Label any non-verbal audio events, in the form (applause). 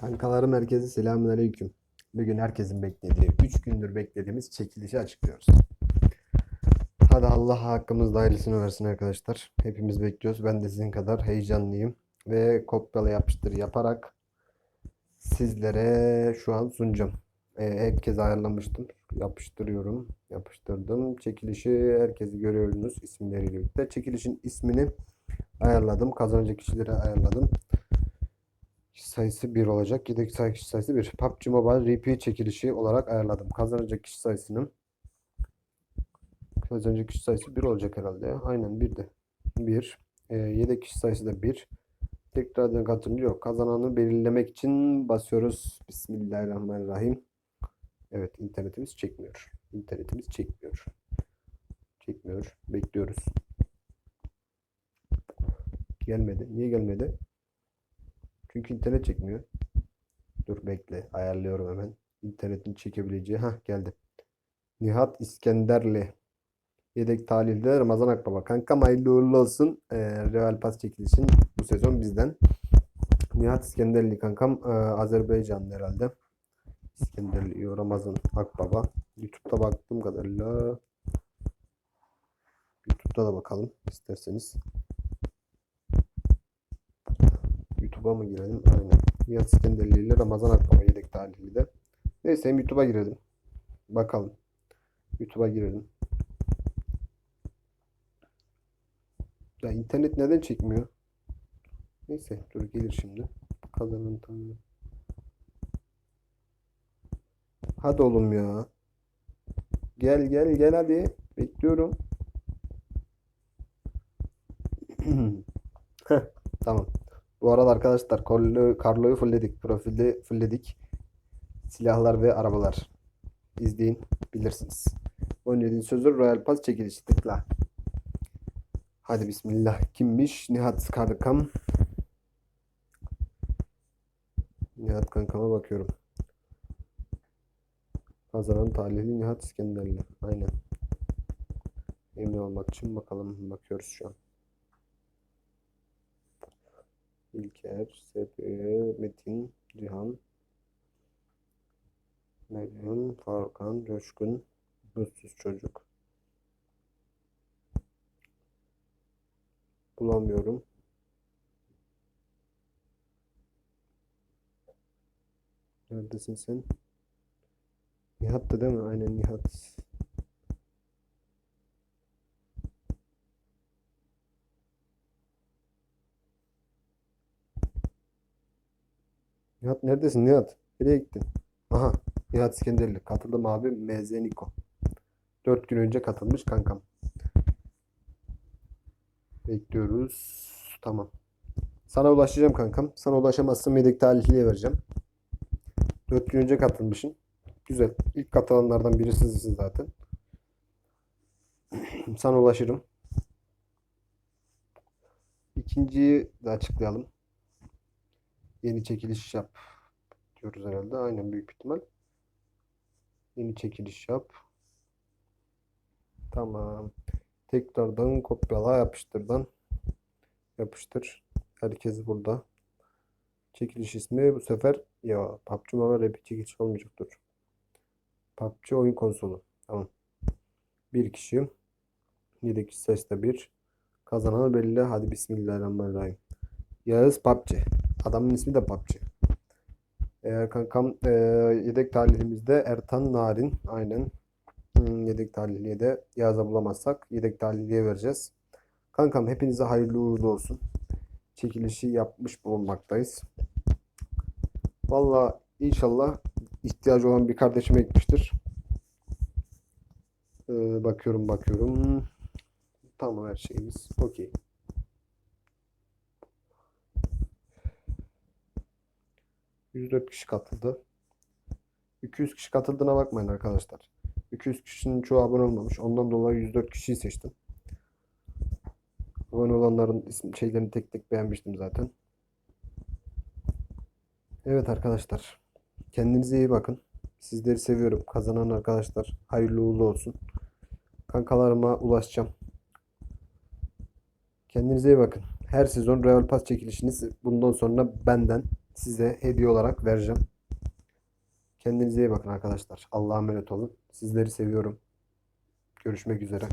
Kankalarım herkese selamünaleyküm. Bugün herkesin beklediği, 3 gündür beklediğimiz çekilişi açıklıyoruz. Hadi Allah hakkımızda hayırlısını versin arkadaşlar. Hepimiz bekliyoruz. Ben de sizin kadar heyecanlıyım. Ve kopyala yapıştır yaparak sizlere şu an sunacağım. Ee, herkese ayarlamıştım. Yapıştırıyorum. Yapıştırdım. Çekilişi herkesi görüyorsunuz isimleriyle birlikte. Çekilişin ismini ayarladım. Kazanacak kişileri ayarladım. Kişi sayısı 1 olacak. Yedek say kişi sayısı 1. PUBG Mobile RP çekilişi olarak ayarladım. Kazanacak kişi sayısının kazanacak kişi sayısı 1 olacak herhalde. Aynen 1 de. 1. Ee, yedek kişi sayısı da 1. Tekrardan katılımcı yok. Kazananı belirlemek için basıyoruz. Bismillahirrahmanirrahim. Evet internetimiz çekmiyor. İnternetimiz çekmiyor. Çekmiyor. Bekliyoruz. Gelmedi. Niye gelmedi? Çünkü internet çekmiyor. Dur bekle. Ayarlıyorum hemen. İnternetin çekebileceği. Hah geldi. Nihat İskenderli. Yedek talihli Ramazan Akbaba. Kankam hayırlı uğurlu olsun. Ee, Real Pas çekilişin bu sezon bizden. Nihat İskenderli kankam. Ee, Azerbaycanlı herhalde. İskenderli Ramazan Akbaba. YouTube'da baktığım kadarıyla YouTube'da da bakalım isterseniz. YouTube'a mı girelim? Aynen. Nihat İskenderli Ramazan Akbaba yedek talihli de. Neyse hem YouTube'a girelim. Bakalım. YouTube'a girelim. Ya internet neden çekmiyor? Neyse dur gelir şimdi. Kazanan tanrı. Hadi oğlum ya. Gel gel gel hadi. Bekliyorum. (clears throat) Tamam. Bu arada arkadaşlar Carlo, Carlo'yu fullledik. Profilde fullledik. Silahlar ve arabalar. İzleyin. Bilirsiniz. 17. sözü Royal Pass çekilişi tıkla. Hadi bismillah. Kimmiş? Nihat kankam. Nihat kankama bakıyorum. Kazanan talihli Nihat İskenderli. Aynen. Emin olmak için bakalım. Bakıyoruz şu an. İlker, Sepiye, Metin, Cihan, Meryem, Farkan, Coşkun, Mutsuz Çocuk. Bulamıyorum. Neredesin sen? Nihat da değil mi? Aynen Nihat. Nihat neredesin Nihat? Nereye gittin? Aha Nihat İskenderli. Katıldım abi. MZ Niko. 4 gün önce katılmış kankam. Bekliyoruz. Tamam. Sana ulaşacağım kankam. Sana ulaşamazsam yedek talihliye vereceğim. 4 gün önce katılmışsın. Güzel. İlk katılanlardan birisisin zaten. (clears throat) Sana ulaşırım. İkinciyi de açıklayalım. Yeni çekiliş yap diyoruz herhalde. Aynen büyük ihtimal. Yeni çekiliş yap. Tamam. Tekrardan kopyala yapıştırdan. Yapıştır. Herkes burada. Çekiliş ismi bu sefer ya PUBG Mobile Rapid çekiliş olmayacak dur. PUBG oyun konsolu. Tamam. Bir kişi. Yedek kişi da bir. Kazanan belli. Hadi Bismillahirrahmanirrahim. Yağız PUBG. Adamın ismi de PUBG. Eğer kankam e, yedek talilimizde Ertan Narin. Aynen. Hmm, yedek talihliye de Yağız'a bulamazsak yedek talihliye vereceğiz. Kankam hepinize hayırlı uğurlu olsun. Çekilişi yapmış bulunmaktayız. Valla inşallah ihtiyacı olan bir kardeşime gitmiştir. Ee, bakıyorum bakıyorum. Tamam her şeyimiz okey. %4 kişi katıldı. 200 kişi katıldığına bakmayın arkadaşlar. 200 kişinin çoğu abone olmamış. Ondan dolayı 104 kişiyi seçtim. Abone olanların isim şeylerini tek tek beğenmiştim zaten. Evet arkadaşlar. Kendinize iyi bakın. Sizleri seviyorum. Kazanan arkadaşlar hayırlı uğurlu olsun. Kankalarıma ulaşacağım. Kendinize iyi bakın. Her sezon Real Pass çekilişiniz bundan sonra benden size hediye olarak vereceğim. Kendinize iyi bakın arkadaşlar. Allah'a emanet olun. Sizleri seviyorum. Görüşmek üzere.